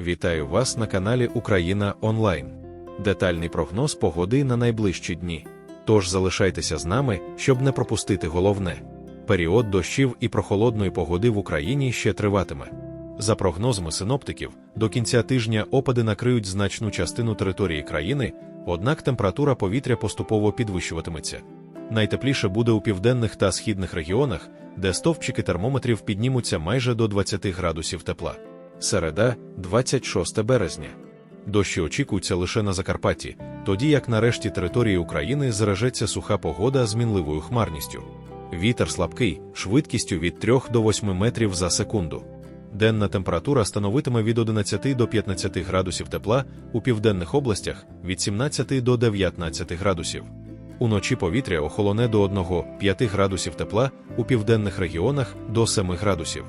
Вітаю вас на каналі Україна Онлайн. Детальний прогноз погоди на найближчі дні. Тож залишайтеся з нами, щоб не пропустити головне. Період дощів і прохолодної погоди в Україні ще триватиме. За прогнозами синоптиків, до кінця тижня опади накриють значну частину території країни, однак температура повітря поступово підвищуватиметься. Найтепліше буде у південних та східних регіонах, де стовпчики термометрів піднімуться майже до 20 градусів тепла. Середа, 26 березня. Дощі очікуються лише на Закарпатті, тоді як на решті території України зарежеться суха погода з мінливою хмарністю. Вітер слабкий, швидкістю від 3 до 8 метрів за секунду. Денна температура становитиме від 11 до 15 градусів тепла, у південних областях від 17 до 19 градусів. Уночі повітря охолоне до 1-5 градусів тепла, у південних регіонах до 7 градусів.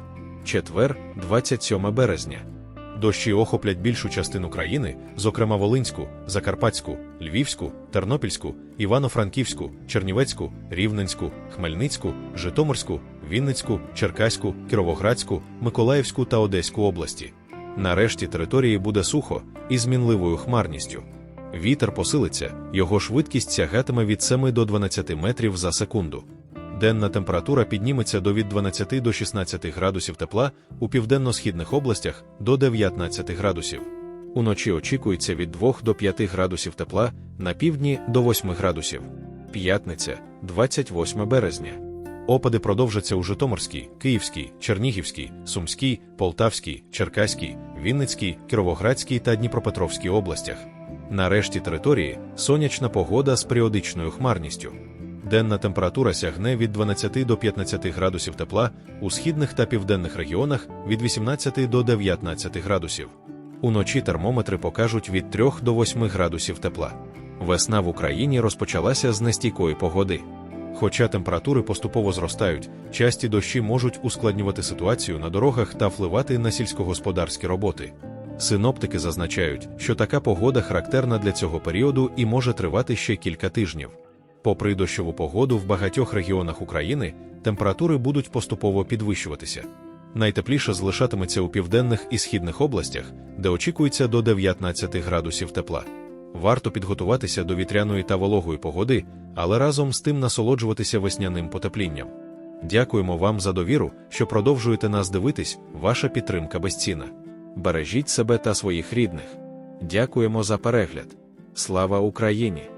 Четвер, 27 березня. Дощі охоплять більшу частину країни, зокрема Волинську, Закарпатську, Львівську, Тернопільську, Івано-Франківську, Чернівецьку, Рівненську, Хмельницьку, Житомирську, Вінницьку, Черкаську, Кіровоградську, Миколаївську та Одеську області. Нарешті території буде сухо і з мінливою хмарністю. Вітер посилиться, його швидкість сягатиме від 7 до 12 метрів за секунду. Денна температура підніметься до від 12 до 16 градусів тепла, у південно-східних областях до 19 градусів. Уночі очікується від 2 до 5 градусів тепла, на півдні до 8 градусів. П'ятниця, 28 березня. Опади продовжаться у Житомирській, Київській, Чернігівській, Сумській, Полтавській, Черкаській, Вінницькій, Кіровоградській та Дніпропетровській областях. Нарешті території сонячна погода з періодичною хмарністю. Денна температура сягне від 12 до 15 градусів тепла, у східних та південних регіонах від 18 до 19 градусів. Уночі термометри покажуть від 3 до 8 градусів тепла. Весна в Україні розпочалася з нестійкої погоди. Хоча температури поступово зростають, часті дощі можуть ускладнювати ситуацію на дорогах та впливати на сільськогосподарські роботи. Синоптики зазначають, що така погода характерна для цього періоду і може тривати ще кілька тижнів. Попри дощову погоду в багатьох регіонах України, температури будуть поступово підвищуватися. Найтепліше залишатиметься у південних і східних областях, де очікується до 19 градусів тепла. Варто підготуватися до вітряної та вологої погоди, але разом з тим насолоджуватися весняним потеплінням. Дякуємо вам за довіру, що продовжуєте нас дивитись, ваша підтримка безцінна. Бережіть себе та своїх рідних. Дякуємо за перегляд. Слава Україні!